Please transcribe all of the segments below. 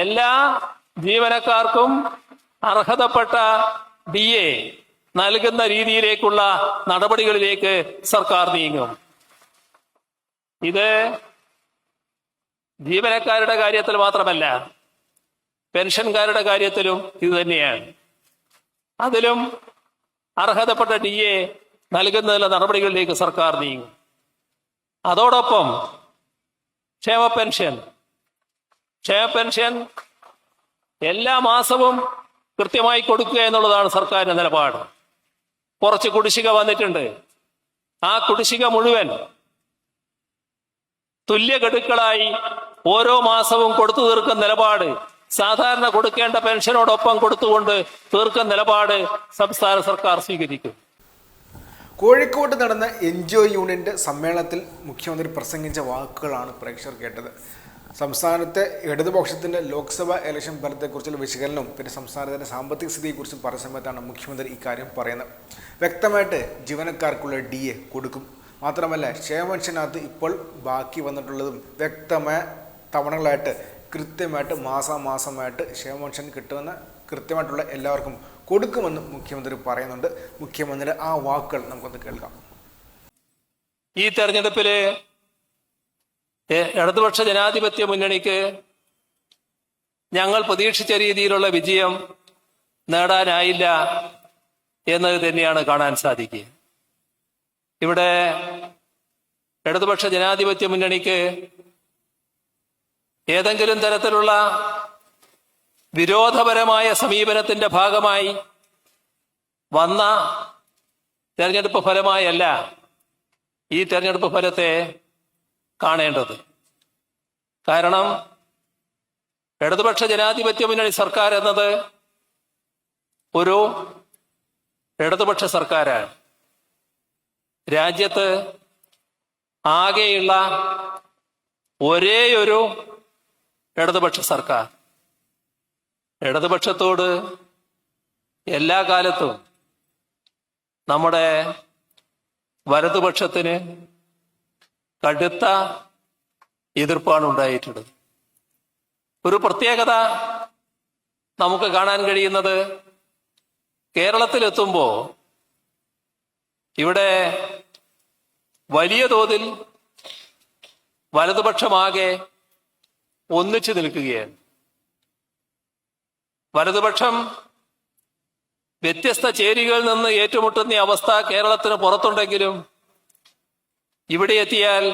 എല്ലാ ജീവനക്കാർക്കും അർഹതപ്പെട്ട ഡി എ നൽകുന്ന രീതിയിലേക്കുള്ള നടപടികളിലേക്ക് സർക്കാർ നീങ്ങും. ഇത് ജീവനക്കാരുടെ കാര്യത്തിൽ മാത്രമല്ല പെൻഷൻകാരുടെ കാര്യത്തിലും ഇത് തന്നെയാണ്. അതിലും അർഹതപ്പെട്ട ഡി എ നൽകുന്നതിലെ നടപടികളിലേക്ക് സർക്കാർ നീങ്ങും. അതോടൊപ്പം ക്ഷേമ പെൻഷൻ ക്ഷേമ പെൻഷൻ എല്ലാ മാസവും കൃത്യമായി കൊടുക്കുക എന്നുള്ളതാണ് സർക്കാരിന്റെ നിലപാട്. കുറച്ച് കുടിശ്ശിക വന്നിട്ടുണ്ട്. ആ കുടിശ്ശിക മുഴുവൻ തുല്യഘടുക്കളായി ഓരോ മാസവും കൊടുത്തു തീർക്കുന്ന നിലപാട് സാധാരണ കൊടുക്കേണ്ട പെൻഷനോടൊപ്പം കൊടുത്തുകൊണ്ട് തീർക്കുന്ന നിലപാട് സംസ്ഥാന സർക്കാർ സ്വീകരിക്കും. കോഴിക്കോട്ട് നടന്ന എൻ ജി ഒ യൂണിയന്റെ സമ്മേളനത്തിൽ മുഖ്യമന്ത്രി പ്രസംഗിച്ച വാക്കുകളാണ് പ്രേക്ഷകർ കേട്ടത്. സംസ്ഥാനത്തെ ഇടതുപക്ഷത്തിന്റെ ലോക്സഭാ ഇലക്ഷൻ ഫലത്തെക്കുറിച്ചുള്ള വിശകലനവും പിന്നെ സംസ്ഥാനത്തിന്റെ സാമ്പത്തിക സ്ഥിതിയെക്കുറിച്ചും പറഞ്ഞ സമയത്താണ് മുഖ്യമന്ത്രി ഇക്കാര്യം പറയുന്നത്. വ്യക്തമായിട്ട് ജീവനക്കാർക്കുള്ള ഡി എ കൊടുക്കും. മാത്രമല്ല ക്ഷേമൻഷനകത്ത് ഇപ്പോൾ ബാക്കി വന്നിട്ടുള്ളതും വ്യക്തമായ തവണകളായിട്ട് കൃത്യമായിട്ട് മാസാമാസമായിട്ട് ക്ഷേമപെൻഷൻ കിട്ടുമെന്ന് കൃത്യമായിട്ടുള്ള എല്ലാവർക്കും കൊടുക്കുമെന്നും മുഖ്യമന്ത്രി പറയുന്നുണ്ട്. മുഖ്യമന്ത്രിയുടെ ആ വാക്കുകൾ നമുക്കൊന്ന് കേൾക്കാം. ഈ തെരഞ്ഞെടുപ്പിൽ ഇടതുപക്ഷ ജനാധിപത്യ മുന്നണിക്ക് ഞങ്ങൾ പ്രതീക്ഷിച്ച രീതിയിലുള്ള വിജയം നേടാനായില്ല എന്നത് തന്നെയാണ് കാണാൻ സാധിക്കുക. ഇവിടെ ഇടതുപക്ഷ ജനാധിപത്യ മുന്നണിക്ക് ഏതെങ്കിലും തരത്തിലുള്ള വിരോധപരമായ സമീപനത്തിന്റെ ഭാഗമായി വന്ന തെരഞ്ഞെടുപ്പ് ഫലമായല്ല ഈ തെരഞ്ഞെടുപ്പ് ഫലത്തെ കാണേണ്ടത്. കാരണം ഇടതുപക്ഷ ജനാധിപത്യ മുന്നണി സർക്കാർ എന്നത് ഒരു ഇടതുപക്ഷ സർക്കാരാണ്. രാജ്യത്ത് ആകെയുള്ള ഒരേ ഒരു ഇടതുപക്ഷ സർക്കാർ. ഇടതുപക്ഷത്തോട് എല്ലാ കാലത്തും നമ്മുടെ വലതുപക്ഷത്തിന് കടുത്ത എതിർപ്പാണ് ഉണ്ടായിട്ടുള്ളത്. ഒരു പ്രത്യേകത നമുക്ക് കാണാൻ കഴിയുന്നത് കേരളത്തിലെത്തുമ്പോൾ ഇവിടെ വലിയ തോതിൽ വലതുപക്ഷമാകെ ഒന്നിച്ചു നിൽക്കുകയാണ്. വലതുപക്ഷം വ്യത്യസ്ത ചേരികളിൽ നിന്ന് ഏറ്റുമുട്ടുന്ന അവസ്ഥ കേരളത്തിന് പുറത്തുണ്ടെങ്കിലും ഇവിടെ എത്തിയാൽ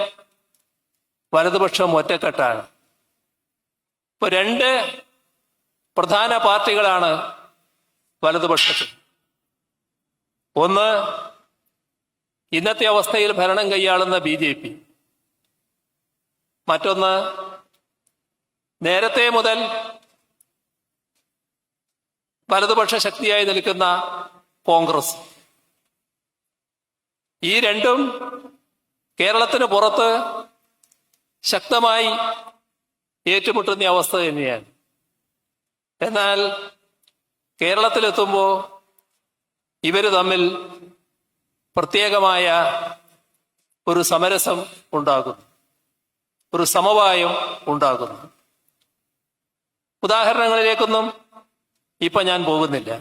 വലതുപക്ഷം ഒറ്റക്കെട്ടാണ്. ഇപ്പൊ രണ്ട് പ്രധാന പാർട്ടികളാണ് വലതുപക്ഷത്തിൽ. ഒന്ന് ഇന്നത്തെ അവസ്ഥയിൽ ഭരണം കൈയാളുന്ന ബി ജെ പി. മറ്റൊന്ന് നേരത്തെ മുതൽ വലതുപക്ഷ ശക്തിയായി നിൽക്കുന്ന കോൺഗ്രസ്. ഈ രണ്ടും കേരളത്തിന് പുറത്ത് ശക്തമായി ഏറ്റുമുട്ടുന്ന അവസ്ഥ തന്നെയാണ്. എന്നാൽ കേരളത്തിലെത്തുമ്പോൾ ഇവർ തമ്മിൽ പ്രത്യേകമായ ഒരു സമരസം ഉണ്ടാകുന്നു. ഒരു സമവായം ഉണ്ടാകുന്നു. ഉദാഹരണങ്ങളിലേക്കൊന്നും ഇപ്പൊ ഞാൻ പോകുന്നില്ല.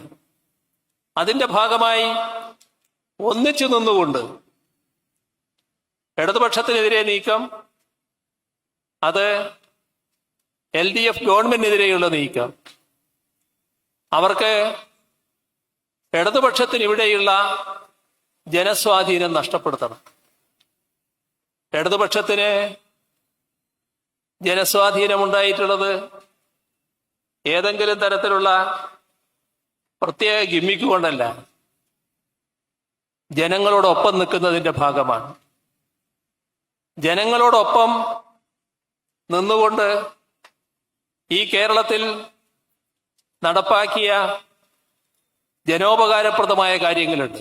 അതിന്റെ ഭാഗമായി ഒന്നിച്ചു നിന്നുകൊണ്ട് ഇടതുപക്ഷത്തിനെതിരെ നീക്കം അത് എൽ ഡി എഫ് ഗവൺമെന്റിനെതിരെയുള്ള നീക്കം. അവർക്ക് ഇടതുപക്ഷത്തിന് ഇവിടെയുള്ള ജനസ്വാധീനം നഷ്ടപ്പെടുത്തണം. ഇടതുപക്ഷത്തിന് ജനസ്വാധീനമുണ്ടായിട്ടുള്ളത് ഏതെങ്കിലും തരത്തിലുള്ള പ്രത്യേക ഗിമ്മിക്കുകൊണ്ടല്ല ജനങ്ങളോടൊപ്പം നിൽക്കുന്നതിന്റെ ഭാഗമാണ്. ജനങ്ങളോടൊപ്പം നിന്നുകൊണ്ട് ഈ കേരളത്തിൽ നടപ്പാക്കിയ ജനോപകാരപ്രദമായ കാര്യങ്ങളുണ്ട്.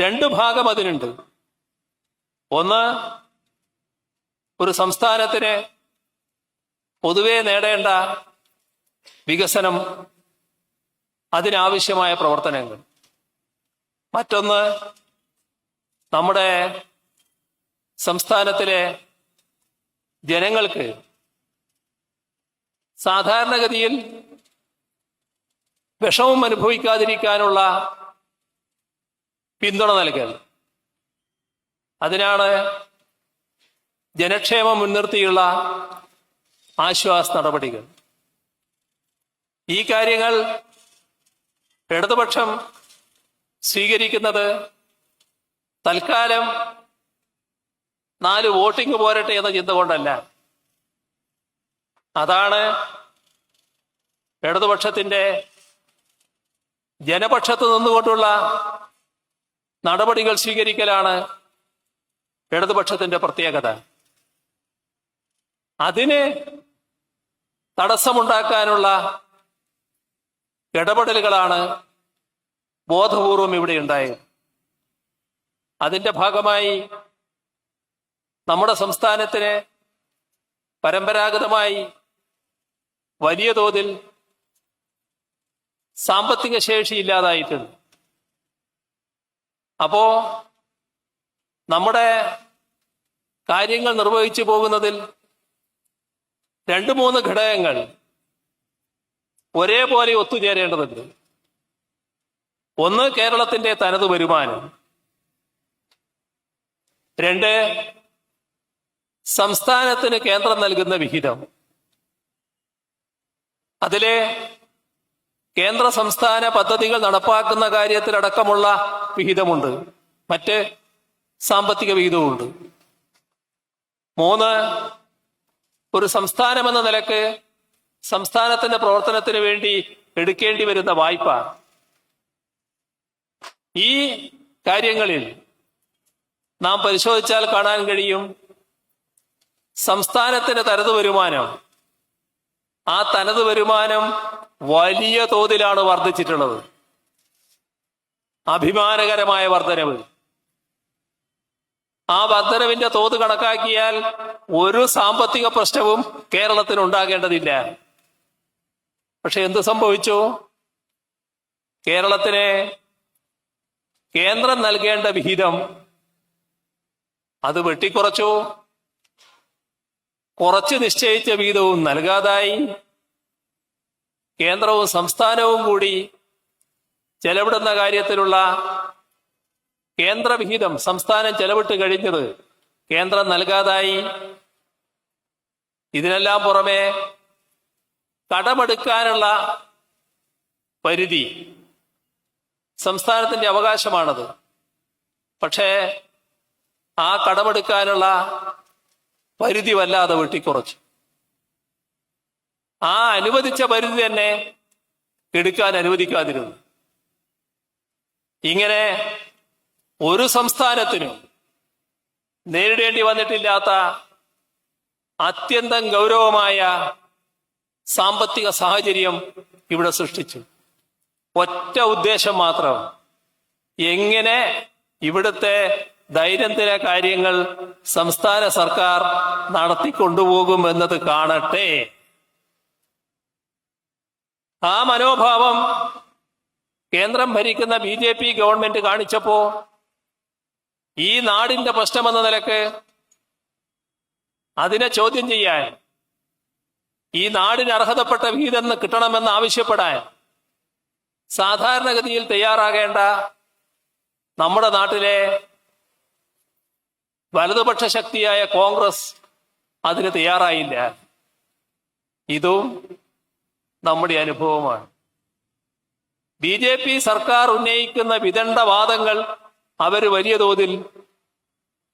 രണ്ട് ഭാഗം അതിനുണ്ട്. ഒന്ന് ഒരു സംസ്ഥാനത്തിന് പൊതുവെ നേടേണ്ട വികസനം അതിനാവശ്യമായ പ്രവർത്തനങ്ങൾ. മറ്റൊന്ന് നമ്മുടെ സംസ്ഥാനത്തിലെ ജനങ്ങൾക്ക് സാധാരണഗതിയിൽ വിഷമം അനുഭവിക്കാതിരിക്കാനുള്ള പിന്തുണ നൽകൽ. അതിനാണ് ജനക്ഷേമം മുൻനിർത്തിയുള്ള ആശ്വാസ നടപടികൾ. ഈ കാര്യങ്ങൾ ഇടതുപക്ഷം സ്വീകരിക്കുന്നത് തൽക്കാലം നാല് വോട്ടിംഗ് പോരട്ടെ എന്ന ചിന്ത കൊണ്ടല്ല. അതാണ് ഇടതുപക്ഷത്തിന്റെ ജനപക്ഷത്ത് നിന്നുകൊണ്ടുള്ള നടപടികൾ സ്വീകരിക്കലാണ് ഇടതുപക്ഷത്തിന്റെ പ്രത്യേകത. അതിന് തടസ്സമുണ്ടാക്കാനുള്ള ഇടപെടലുകളാണ് ബോധപൂർവം ഇവിടെ ഉണ്ടായത്. അതിന്റെ ഭാഗമായി നമ്മുടെ സംസ്ഥാനത്തിന് പരമ്പരാഗതമായി വലിയ തോതിൽ സാമ്പത്തിക ശേഷി ഇല്ലാതായിട്ടുണ്ട്. അപ്പോ നമ്മുടെ കാര്യങ്ങൾ നിർവഹിച്ചു പോകുന്നതിൽ രണ്ട് മൂന്ന് ഘടകങ്ങൾ ഒരേപോലെ ഒത്തുചേരേണ്ടതുണ്ട്. ഒന്ന് കേരളത്തിന്റെ തനത് വരുമാനം. രണ്ട് സംസ്ഥാനത്തിന് കേന്ദ്രം നൽകുന്ന വിഹിതം. അതിലെ കേന്ദ്ര സംസ്ഥാന പദ്ധതികൾ നടപ്പാക്കുന്ന കാര്യത്തിലടക്കമുള്ള വിഹിതമുണ്ട്. മറ്റ് സാമ്പത്തിക വിഹിതവുമുണ്ട്. മൂന്ന് ഒരു സംസ്ഥാനമെന്ന നിലയ്ക്ക് സംസ്ഥാനത്തിന്റെ പ്രവർത്തനത്തിന് വേണ്ടി എടുക്കേണ്ടി വരുന്ന വായ്പ. ഈ കാര്യങ്ങളിൽ നാം പരിശോധിച്ചാൽ കാണാൻ കഴിയും സംസ്ഥാനത്തിന്റെ തനത് വരുമാനം. ആ തനത് വരുമാനം വലിയ തോതിലാണ് വർദ്ധിച്ചിട്ടുള്ളത്. അഭിമാനകരമായ വർധനവ് ആ വർധനവിന്റെ തോത് കണക്കാക്കിയാൽ ഒരു സാമ്പത്തിക പ്രശ്നവും കേരളത്തിന് ഉണ്ടാകേണ്ടതില്ല. പക്ഷെ എന്ത് സംഭവിച്ചു? കേരളത്തിന് കേന്ദ്രം നൽകേണ്ട വിഹിതം അത് വെട്ടിക്കുറച്ചു. കുറച്ച് നിശ്ചയിച്ച വീതവും നൽകാതായി. കേന്ദ്രവും സംസ്ഥാനവും കൂടി ചെലവിടുന്ന കാര്യത്തിലുള്ള കേന്ദ്രവിഹിതം സംസ്ഥാനം ചെലവിട്ട് കഴിഞ്ഞത് കേന്ദ്രം നൽകാതായി. ഇതിനെല്ലാം പുറമെ കടമെടുക്കാനുള്ള പരിധി സംസ്ഥാനത്തിന്റെ അവകാശമാണത്. പക്ഷേ ആ കടമെടുക്കാനുള്ള പരിധി വല്ലാതെ വെട്ടിക്കുറച്ചു. ആ അനുവദിച്ച പരിധി തന്നെ എടുക്കാൻ അനുവദിക്കാതിരുന്നു. ഇങ്ങനെ ഒരു സംസ്ഥാനത്തിനും നേരിടേണ്ടി വന്നിട്ടില്ലാത്ത അത്യന്തം ഗൗരവമായ സാമ്പത്തിക സാഹചര്യം ഇവിടെ സൃഷ്ടിച്ചു. ഒറ്റ ഉദ്ദേശം മാത്രം. എങ്ങനെ ഇവിടുത്തെ ദൈനംദിന കാര്യങ്ങൾ സംസ്ഥാന സർക്കാർ നടത്തിക്കൊണ്ടുപോകും എന്നത് കാണട്ടെ. ആ മനോഭാവം കേന്ദ്രം ഭരിക്കുന്ന ബി ജെ പി ഗവൺമെന്റ് കാണിച്ചപ്പോ ഈ നാടിന്റെ പ്രശ്നമെന്ന നിലയ്ക്ക് അതിനെ ചോദ്യം ചെയ്യാൻ ഈ നാടിന് അർഹതപ്പെട്ട വിഹിതം കിട്ടണമെന്ന് ആവശ്യപ്പെടാൻ സാധാരണഗതിയിൽ തയ്യാറാകേണ്ട നമ്മുടെ നാട്ടിലെ വലതുപക്ഷ ശക്തിയായ കോൺഗ്രസ് അതിന് തയ്യാറായില്ല. ഇതും നമ്മുടെ അനുഭവമാണ്. ബി ജെ പി സർക്കാർ ഉന്നയിക്കുന്ന വിദണ്ഡവാദങ്ങൾ അവർ വലിയ തോതിൽ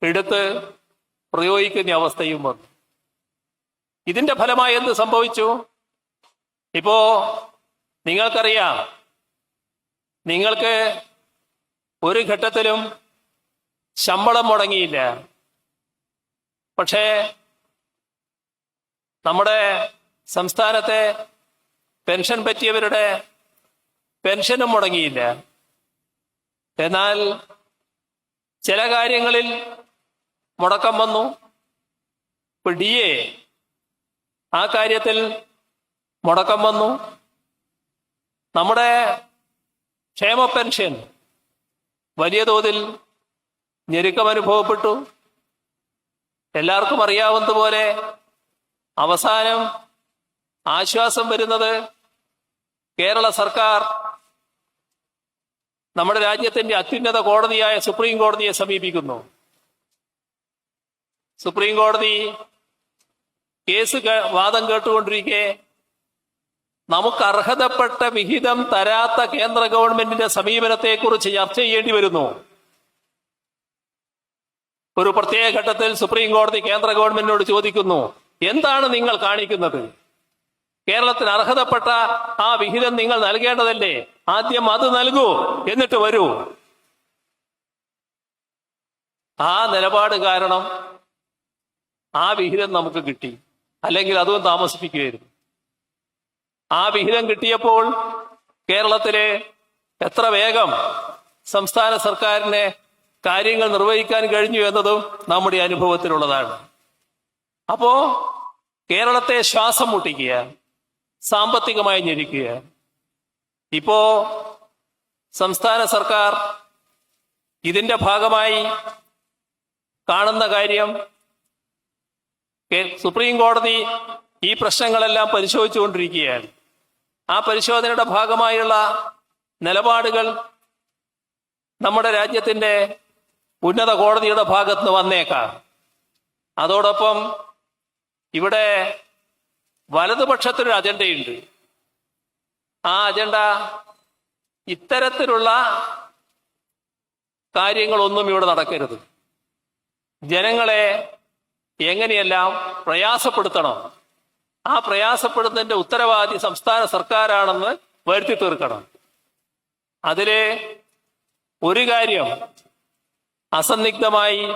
എടുത്ത് പ്രയോഗിക്കുന്ന അവസ്ഥയും വന്നു. ഇതിന്റെ ഫലമായി എന്ത് സംഭവിച്ചു? ഇപ്പോ നിങ്ങൾക്കറിയാം. നിങ്ങൾക്ക് ഒരു ഘട്ടത്തിലും ശമ്പളം മുടങ്ങിയില്ല. പക്ഷേ നമ്മുടെ സംസ്ഥാനത്തെ പെൻഷൻ പറ്റിയവരുടെ പെൻഷനും മുടങ്ങിയില്ല. എന്നാൽ ചില കാര്യങ്ങളിൽ മുടക്കം വന്നു. ഇപ്പൊ ഡി എ ആ കാര്യത്തിൽ മുടക്കം വന്നു. നമ്മുടെ ക്ഷേമ പെൻഷൻ വലിയ തോതിൽ ഞെരുക്കം അനുഭവപ്പെട്ടു. എല്ലാവർക്കും അറിയാവുന്നതുപോലെ അവസാനം ആശ്വാസം വരുന്നത് കേരള സർക്കാർ നമ്മുടെ രാജ്യത്തിന്റെ അത്യുന്നത കോടതിയായ സുപ്രീം കോടതിയെ സമീപിക്കുന്നു. സുപ്രീം കോടതി കേസ് വാദം കേട്ടുകൊണ്ടിരിക്കെ നമുക്ക് അർഹതപ്പെട്ട വിഹിതം തരാത്ത കേന്ദ്ര ഗവൺമെന്റിന്റെ സമീപനത്തെക്കുറിച്ച് ചർച്ച ചെയ്യേണ്ടി വരുന്നു. ഒരു പ്രത്യേക ഘട്ടത്തിൽ സുപ്രീം കോടതി കേന്ദ്ര ഗവൺമെന്റിനോട് ചോദിക്കുന്നു എന്താണ് നിങ്ങൾ കാണിക്കുന്നത്? കേരളത്തിന് അർഹതപ്പെട്ട ആ വിഹിതം നിങ്ങൾ നൽകേണ്ടതല്ലേ? ആദ്യം അത് നൽകൂ എന്നിട്ട് വരൂ. ആ നിലപാട് കാരണം ആ വിഹിതം നമുക്ക് കിട്ടി. അല്ലെങ്കിൽ അതും താമസിപ്പിക്കുകയായിരുന്നു. ആ വിഹിതം കിട്ടിയപ്പോൾ കേരളത്തിലെ എത്ര വേഗം സംസ്ഥാന സർക്കാരിനെ കാര്യങ്ങൾ നിർവഹിക്കാൻ കഴിഞ്ഞു എന്നതും നമ്മുടെ അനുഭവത്തിലുള്ളതാണ്. അപ്പോ കേരളത്തെ ശ്വാസം മുട്ടിക്കുക സാമ്പത്തികമായി ഞെരിക്കുക. ഇപ്പോ സംസ്ഥാന സർക്കാർ ഇതിന്റെ ഭാഗമായി കാണുന്ന കാര്യം സുപ്രീം കോടതി ഈ പ്രശ്നങ്ങളെല്ലാം പരിശോധിച്ചുകൊണ്ടിരിക്കുകയാണ്. ആ പരിശോധനയുടെ ഭാഗമായുള്ള നിലപാടുകൾ നമ്മുടെ രാജ്യത്തിന്റെ ഉന്നത കോടതിയുടെ ഭാഗത്ത് വന്നേക്കാം. അതോടൊപ്പം ഇവിടെ വലതുപക്ഷത്തിനൊരു അജണ്ടയുണ്ട്. ആ അജണ്ട ഇത്തരത്തിലുള്ള കാര്യങ്ങളൊന്നും ഇവിടെ നടക്കരുത്. ജനങ്ങളെ എങ്ങനെയെല്ലാം പ്രയാസപ്പെടുത്തണം? ആ പ്രയാസപ്പെടുന്നതിന്റെ ഉത്തരവാദി സംസ്ഥാന സർക്കാരാണെന്ന് വരുത്തി തീർക്കണം. അതിലെ ഒരു കാര്യം അസന്നിഗ്ധമായി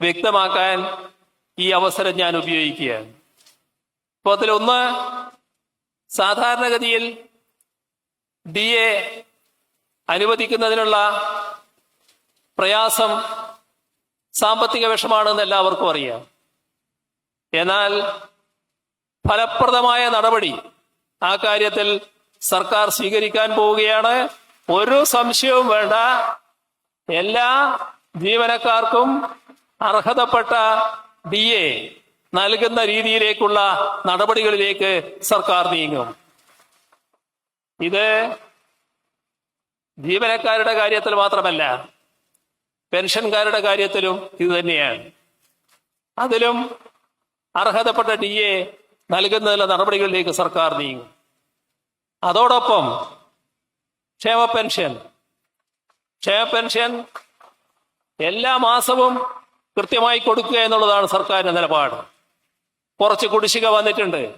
വ്യക്തമാക്കാൻ ഈ അവസരം ഞാൻ ഉപയോഗിക്കുകയാണ്. അപ്പോൾ അതിലൊന്ന് സാധാരണഗതിയിൽ ഡി എ അനുവദിക്കുന്നതിനുള്ള പ്രയാസം സാമ്പത്തിക വിഷമാണെന്ന് എല്ലാവർക്കും അറിയാം. എന്നാൽ ഫലപ്രദമായ നടപടി ആ കാര്യത്തിൽ സർക്കാർ സ്വീകരിക്കാൻ പോവുകയാണ്. ഒരു സംശയവും വേണ്ട. എല്ലാ ജീവനക്കാർക്കും അർഹതപ്പെട്ട ഡി എ നൽകുന്ന രീതിയിലേക്കുള്ള നടപടികളിലേക്ക് സർക്കാർ നീങ്ങും. ഇത് ജീവനക്കാരുടെ കാര്യത്തിൽ മാത്രമല്ല പെൻഷൻകാരുടെ കാര്യത്തിലും ഇത് തന്നെയാണ്. അതിലും അർഹതപ്പെട്ട ഡി എ നൽകുന്നതിലെ നടപടികളിലേക്ക് സർക്കാർ നീങ്ങും. അതോടൊപ്പം ക്ഷേമ പെൻഷൻ ക്ഷേമ പെൻഷൻ എല്ലാ മാസവും കൃത്യമായി കൊടുക്കുക എന്നുള്ളതാണ് സർക്കാരിന്റെ നിലപാട്. കുറച്ച് കുടിശ്ശിക വന്നിട്ടുണ്ട്.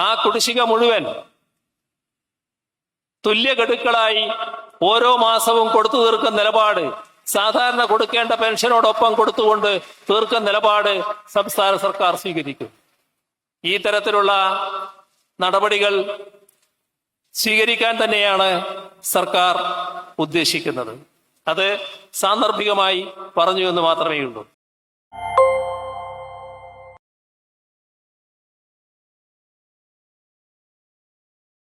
ആ കുടിശ്ശിക മുഴുവൻ തുല്യ ഗഡുക്കളായി ഓരോ മാസവും കൊടുത്തു തീർക്കുന്ന നിലപാട് സാധാരണ കൊടുക്കേണ്ട പെൻഷനോടൊപ്പം കൊടുത്തുകൊണ്ട് തീർക്കുന്ന നിലപാട് സംസ്ഥാന സർക്കാർ സ്വീകരിക്കും. ഈ തരത്തിലുള്ള നടപടികൾ സ്വീകരിക്കാൻ തന്നെയാണ് സർക്കാർ ഉദ്ദേശിക്കുന്നത്. അത് സാന്ദർഭികമായി പറഞ്ഞു എന്ന് മാത്രമേ ഉള്ളൂ